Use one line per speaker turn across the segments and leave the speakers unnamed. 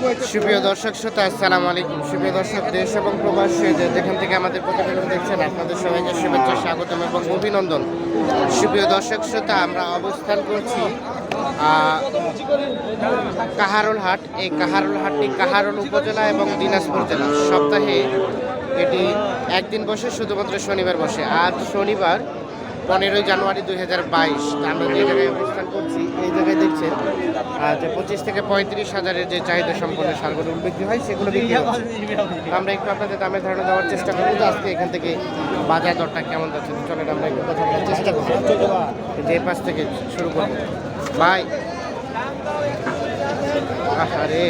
সুপ্রিয় দর্শক শ্রোতা, আসসালামু আলাইকুম। সুপ্রিয় দর্শক, দেশ এবং প্রবাসী যেখান থেকে আমাদের প্রতিবেদন দেখছেন, আপনাদের সবাইকে শুভেচ্ছা, স্বাগতম এবং অভিনন্দন। সুপ্রিয় দর্শক শ্রোতা, আমরা অবস্থান করছি কাহারোল হাট। এই কাহারোল হাটটি কাহারোল উপজেলা এবং দিনাজপুর জেলা। সপ্তাহে এটি একদিন বসে, শুধুমাত্র শনিবার বসে। আজ শনিবার, পনেরোই জানুয়ারি দুই হাজার বাইশ। আমরা যে জায়গায় অবস্থান করছি এই জায়গায় দেখছেন যে পঁচিশ থেকে পঁয়ত্রিশ হাজারের যে চাহিদা সম্পন্ন সারগুলো বিক্রি হয়, সেগুলো বিক্রি আমরা একটু আপনাদের দামের ধারণা দেওয়ার চেষ্টা করব তো আজকে এখান থেকে বাজার দরটা কেমন যাচ্ছে। চলেন আমরা একটু কথা বলার চেষ্টা করব যে পাশ থেকে শুরু করব। ভাই। আরে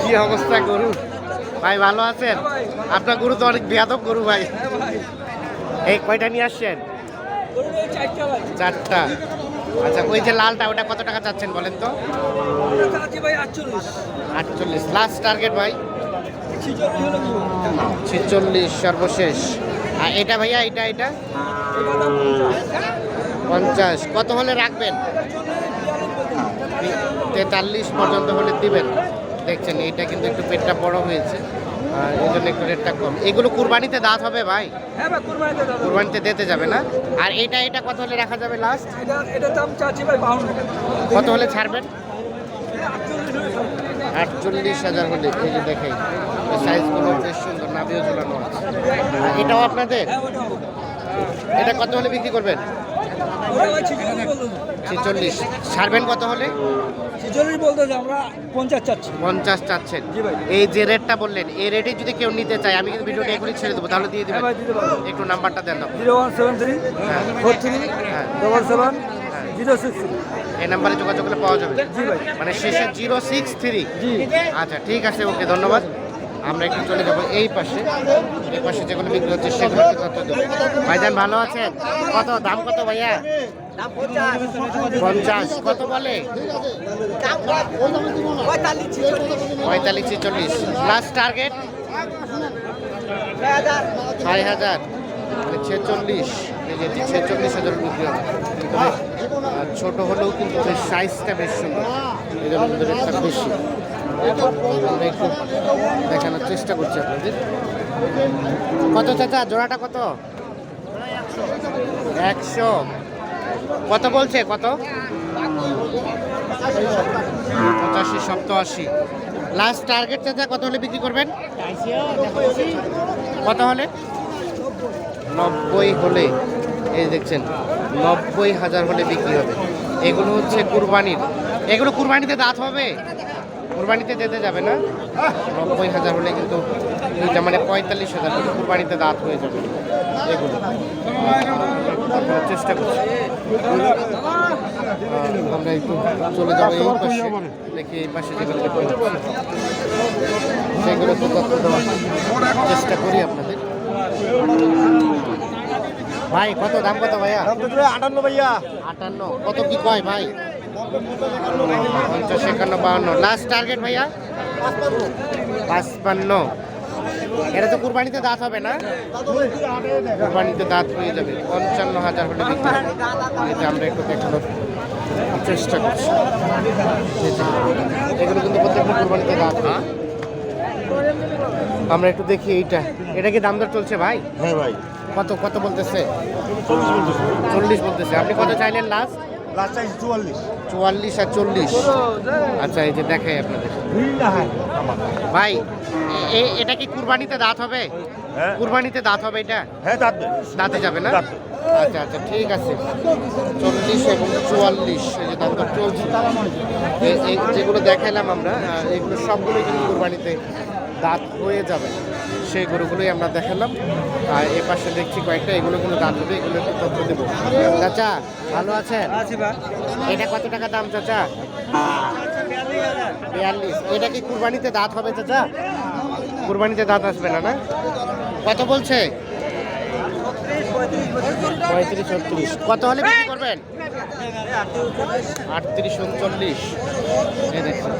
কি অবস্থা গরু? ভাই, ভালো আছেন? আপনার গরু তো অনেক বেয়াদব গরু, ভাই। এই কয়টা নিয়ে আসছেন? চারটা। আচ্ছা ওই যে লালটা ওটা কত টাকা চাচ্ছেন বলেন তো? আটচল্লিশ। লাস্ট টার্গেট ভাই? ছেচল্লিশ। সর্বশেষ। আর এটা ভাইয়া এটা এটা? পঞ্চাশ। কত হলে রাখবেন? তেতাল্লিশ পর্যন্ত হলে দিবেন। দেখছেন এটা কিন্তু একটু পেটটা বড় হয়েছে। এই জন্য একটু রেটটা কম। এগুলো কুরবানিতে দাঁত হবে ভাই? কুরবানিতে দিতে যাবে না? আর এটা এটা কত হলে রাখা যাবে লাস্ট এটা কত হলে ছাড়বেন? আটচল্লিশ হাজার হলে এই যে দেখে সাইজগুলো বেশ সুন্দর নাভিও ঝুলানো আছে। এটাও আপনাদের? এটা কত হলে বিক্রি করবেন? ছেচল্লিশ। ছাড়বেন কত হলে?
বলতে আমরা পঞ্চাশ চাচ্ছি।
পঞ্চাশ চাচ্ছেন। এই যে রেটটা বললেন এই রেটে যদি কেউ নিতে চায় আমি কিন্তু ভিডিওটা এখনই ছেড়ে দেবো তাহলে দিয়ে
হ্যাঁ
দিবেন। একটু নাম্বারটা দেন
জিরো ওয়ান সেভেন থ্রি
হ্যাঁ।
ফোর থ্রি
হ্যাঁ।
Double seven. জিরো সিক্স
এই নাম্বারে যোগাযোগ করলে পাওয়া যাবে। মানে শেষে জিরো সিক্স থ্রি। আচ্ছা ঠিক আছে ওকে ধন্যবাদ। আমরা একটু চলে যাব এই পাশে। এই পাশে যেগুলো বিক্রি হচ্ছে, সেগুলো তথ্য দেবো ভাইজান, ভালো আছেন? কত? দাম কত ভাইয়া? পঞ্চাশ। কত বলে? পঁয়তাল্লিশ ছেচল্লিশ। লাস্ট টার্গেট ছয় হাজার। মানে ছেচল্লিশ। ছেচল্লিশ হাজার বিক্রি হবে ছোট হলেও কিন্তু সাইজটা বেশ সুন্দর। এই জন্য বেশি। দেখানোর চেষ্টা করছি আপনাদের। কত চাচা? জোড়াটা কত? একশো। কত বলছে? কত? পঁচাশি, সপ্তাশি। লাস্ট টার্গেট চাচা, কত হলে বিক্রি করবেন? কত হলে? নব্বই হলে। এই দেখছেন, নব্বই হাজার হলে বিক্রি হবে। এগুলো হচ্ছে কুরবানির। এগুলো কুরবানিতে দাঁত হবে? কুরবানিতে যেতে যাবে না। নব্বই হাজার হলে কিন্তু এইটা মানে পঁয়তাল্লিশ হাজার হলে কুরবানিতে দাঁত হয়ে যাবে। এগুলো। আমরা চেষ্টা করছি আমরা একটু চলে যাব এই পাশে। দেখি এই পাশে যেগুলো সেগুলো তো তথ্য দেওয়ার চেষ্টা করি আপনাদের। ভাই কত দাম কত ভাইয়া?
আটান্ন ভাইয়া।
আটান্ন। কত কি কয় ভাই? পঞ্চাশ একান্ন বাহান্ন। লাস্ট টার্গেট ভাইয়া? পাঁচপান্ন। এটা তো কুরবানিতে দাঁত হবে না? কুরবানিতে দাঁত হয়ে যাবে। পঞ্চান্ন হাজার হলে যে আমরা একটু দেখানোর চেষ্টা করছি। এগুলো কিন্তু প্রত্যেকটা কুরবানিতে দাঁত হয়? আমরা একটু দেখি এইটা। এটা কি দাম দর চলছে ভাই?
হ্যাঁ ভাই।
কত কত বলতেছে?
চল্লিশ বলতেছে।
আপনি কত চাইলেন লাস্ট
চুয়াল্লিশ।
আর চল্লিশ। আচ্ছা এই যে দেখাই আপনাদের। ভাই এটা কি কুরবানিতে দাঁত হবে?
হ্যাঁ।
কুরবানিতে দাঁত হবে এটা?
হ্যাঁ দাঁত
দাঁতে যাবে না? আচ্ছা আচ্ছা ঠিক আছে। চল্লিশ এবং চুয়াল্লিশ এই যে দাম চলছে। যেগুলো দেখাইলাম আমরা এগুলো সবগুলোই কিন্তু কুরবানিতে দাঁত হয়ে যাবে সেই গরুগুলোই আমরা দেখালাম। আর এ পাশে দেখছি কয়েকটা এগুলো কিন্তু দাঁত হবে এগুলো একটু তথ্য দেবো। চাচা ভালো আছেন? এটা কত টাকা দাম চাচা? বিয়াল্লিশ। এটা কি কুরবানিতে দাঁত হবে চাচা? কুরবানিতে দাঁত আসবে না না? কত বলছে? পঁয়ত্রিশ ছত্রিশ। কত হলে বিক্রি করবেন? আটত্রিশ উনচল্লিশ। এই দেখুন।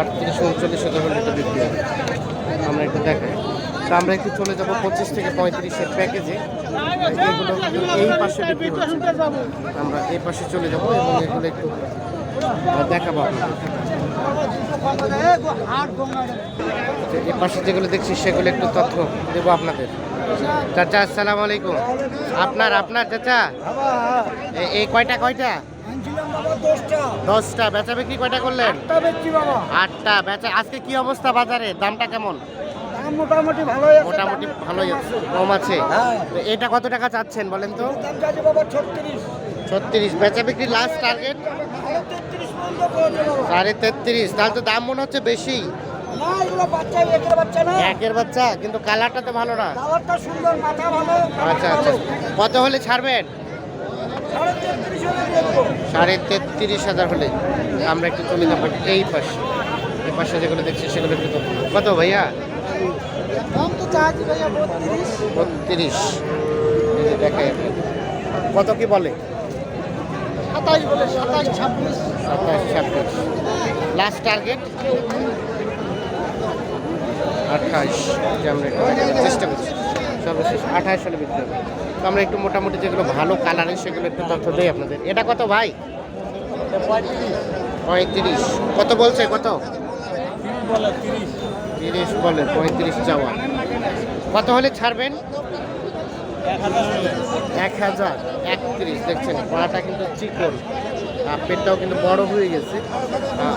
আটত্রিশ উনচল্লিশ হাজার আমরা একটু দেখাই। তো আমরা একটু চলে যাব পঁচিশ থেকে পঁয়ত্রিশের প্যাকেজে এগুলো এই পাশে আমরা এই পাশে চলে যাব এবং এগুলো একটু দেখাবো আপনাদের। তো এ পাশে যেগুলো দেখছি সেগুলো একটু তথ্য দেবো আপনাদের। চাচা, আসসালামু আলাইকুম। আপনার আপনার চাচা? এই কয়টা কয়টা? দশটা। বেচা বিক্রি কয়টা করলেন? আটটা বেচা আজকে কি অবস্থা বাজারে? দামটা কেমন?
মোটামুটি ভালো
মোটামুটি ভালোই আছে। কম আছে।
হ্যাঁ।
এটা কত টাকা চাচ্ছেন বলেন তো?
ছত্রিশ।
বেচা বিক্রি লাস্ট টার্গেট সাড়ে তেত্রিশ তাহলে তো দাম মনে হচ্ছে বেশি।
একের বাচ্চা
কিন্তু কালারটা তো ভালো না। আচ্ছা আচ্ছা। কত হলে ছাড়বেন?
সাড়ে তেত্রিশ দেবো
হাজার হলে আমরা একটু চলে যাব এই পাশে। এই পাশে যেগুলো দেখছি সেগুলো একটু কত ভাইয়া?
বত্রিশ।
দেখাই কত কি বলে?
সাতাইশ বলে সাতাইশ ছাব্বিশ
সাতাশ, ছাব্বিশ। লাস্ট টার্গেট আঠাশ। আমরা চেষ্টা করছি। সর্বশেষ আঠাশ হলে বিক্রি হবে। তো আমরা একটু মোটামুটি যেগুলো ভালো কালারের সেগুলো একটু তথ্য দেই আপনাদের। এটা কত ভাই? পঁয়ত্রিশ। কত বলছে? কত? তিরিশ বলে, পঁয়ত্রিশ যাওয়া কত হলে ছাড়বেন? এক হাজার। একত্রিশ। দেখছেন পড়াটা কিন্তু চিকন। পেটটাও কিন্তু বড় হয়ে গেছে।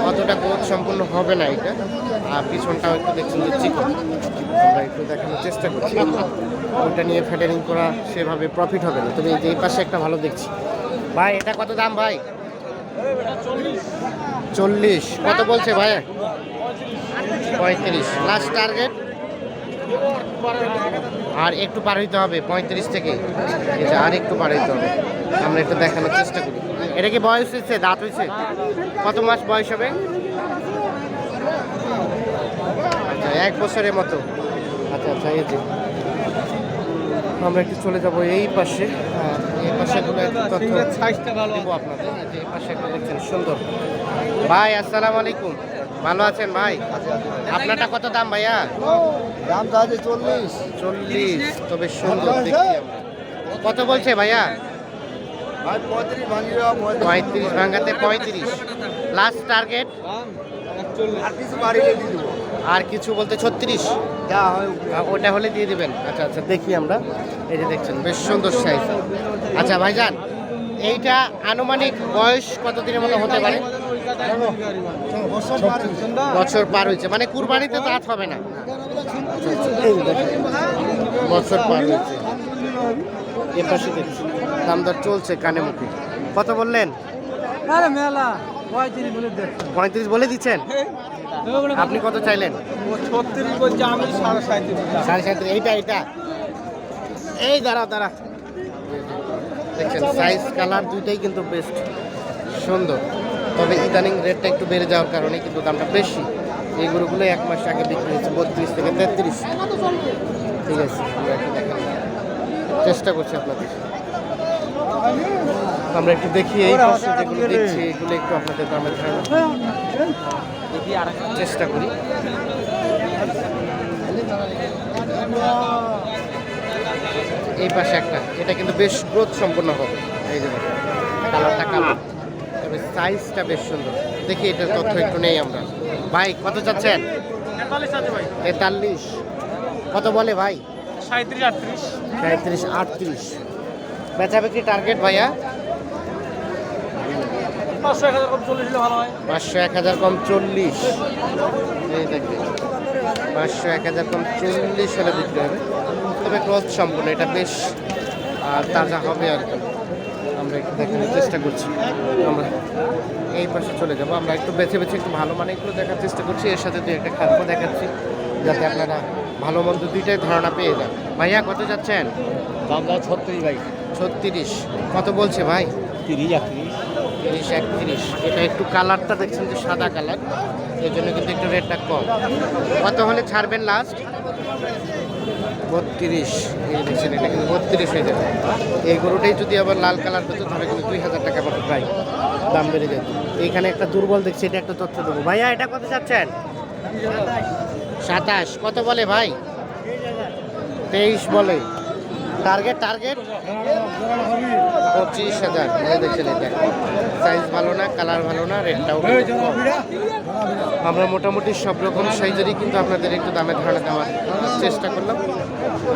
অতটা গ্রোথ সম্পূর্ণ হবে না এটা। আর পিছনটাও একটু দেখছেন চিকন। আমরা একটু দেখানোর চেষ্টা করছি। ওটা নিয়ে ফ্যাটারিং করা সেভাবে প্রফিট হবে না। যে এই পাশে একটা ভালো দেখছি। ভাই, এটা কত দাম ভাই? চল্লিশ। কত বলছে ভাই? পঁয়ত্রিশ। লাস্ট টার্গেট আর একটু পার হইতে হবে পঁয়ত্রিশ থেকে। আর একটু পার হইতে হবে। আমরা একটু দেখানোর চেষ্টা করি। এটা কি বয়স হয়েছে? দাঁত হয়েছে? কত মাস বয়স হবে? আচ্ছা এক বছরের মতো। আচ্ছা আচ্ছা এই যে। আমরা একটু চলে যাব এই পাশে। এই পাশে গুলো তথ্য দেবো আপনাদের। এই পাশে একটা দেখছেন সুন্দর। ভাই আসসালামু আলাইকুম। ভালো আছেন ভাই? আপনারটা কত দাম ভাইয়া?
দাম চাইছে চল্লিশ।
চল্লিশ তবে সুন্দর দেখি কত বলছে ভাইয়া?
পঁয়ত্রিশ ভাঙি
পঁয়ত্রিশ। ভাঙাতে পঁয়ত্রিশ। লাস্ট টার্গেট
আর কিছু
বলতে ছত্রিশ?
যা
ওটা হলে দিয়ে দিবেন। আচ্ছা আচ্ছা দেখি আমরা। এই যে দেখছেন বেশ সুন্দর সাইজ আচ্ছা ভাইজান এইটা আনুমানিক বয়স কত দিনের মতো হতে পারে? বছর পার হয়েছে। মানে কুরবানিতে তো হাত হবে না। বছর পার হয়েছে। এ পাশে দেখছি দাম দর চলছে কানে মুখে। কত বললেন?
আরে মেলা পঁয়ত্রিশ বলে
দিচ্ছেন? আপনি কত চাইলেন?
সাড়ে সাঁত্রিশ।
এইটা এইটা। এই দাঁড়া দাঁড়া দেখছেন সাইজ কালার দুইটাই কিন্তু বেস্ট সুন্দর। তবে ইদানিং রেটটা একটু বেড়ে যাওয়ার কারণে কিন্তু দামটা বেশি। এই গরুগুলো এক মাস আগে বিক্রি হয়েছে বত্রিশ থেকে তেত্রিশ। ঠিক আছে চেষ্টা করছি আপনাদের। আমরা একটু দেখি এই পাশে যেগুলো দেখছি, এগুলো একটু আপনাদের দামের ধারণা চেষ্টা করি। এই পাশে একটা, এটা কিন্তু বেশ গ্রোথ সম্পন্ন হবে। এই যে কালারটা কালো। তবে সাইজটা বেশ সুন্দর। দেখি এটার তথ্য একটু নেই আমরা। ভাই কত চাচ্ছেন? তেতাল্লিশ কত বলে ভাই?
সাঁত্রিশ আটত্রিশ।
সাঁত্রিশ আটত্রিশ। বেচা বিক্রি টার্গেট ভাইয়া?
পাঁচশো এক হাজার কম চল্লিশ
পাঁচশো এক হাজার কম চল্লিশ। এই দেখবেন পাঁচশো এক হাজার কম চল্লিশ হলে বিক্রি হবে। তবে ক্রস সম্পূর্ণ এটা বেশ তাজা হবে আর কি আমরা একটু দেখানোর চেষ্টা করছি। আমরা এই পাশে চলে যাব। আমরা একটু বেছে বেছে একটু ভালো মানে এগুলো দেখার চেষ্টা করছি। এর সাথে দুই একটা খাদ্য দেখাচ্ছি যাতে আপনারা ভালো মন্দ দুইটাই ধারণা পেয়ে যান। ভাইয়া কত যাচ্ছেন?
দাম দাম ছত্রিশ ভাই।
ছত্রিশ। কত বলছে ভাই?
তিরিশ একত্রিশ।
তিরিশ একত্রিশ। এটা একটু কালারটা দেখছেন যে সাদা কালার। এই জন্য কিন্তু একটু রেটটা কম। কত হলে ছাড়বেন লাস্ট বত্রিশ, এই দেখছেন এটা কিন্তু বত্রিশ হয়ে যাবে। এই গরুটাই যদি আবার লাল কালার হতো তাহলে কিন্তু দুই হাজার টাকা মতো প্রায় দাম বেড়ে যেত। এইখানে একটা দুর্বল দেখছি, এটা একটা তথ্য দেবো। ভাইয়া, এটা কত চাচ্ছেন? সাতাশ। কত বলে ভাই? তেইশ বলে। Target target? পঁচিশ হাজার। দেখছেন এটা। সাইজ ভালো না, কালার ভালো না, রেটটাও। আমরা মোটামুটি সব রকম সাইজেরই কিন্তু আপনাদের একটু দামে ধারণা দেওয়ার চেষ্টা করলাম।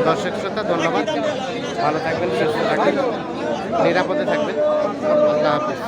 দর্শক শ্রোতা, ধন্যবাদ। ভালো থাকবেন, সুস্থ থাকবেন, নিরাপদে থাকবেন। আল্লাহ হাফিজ।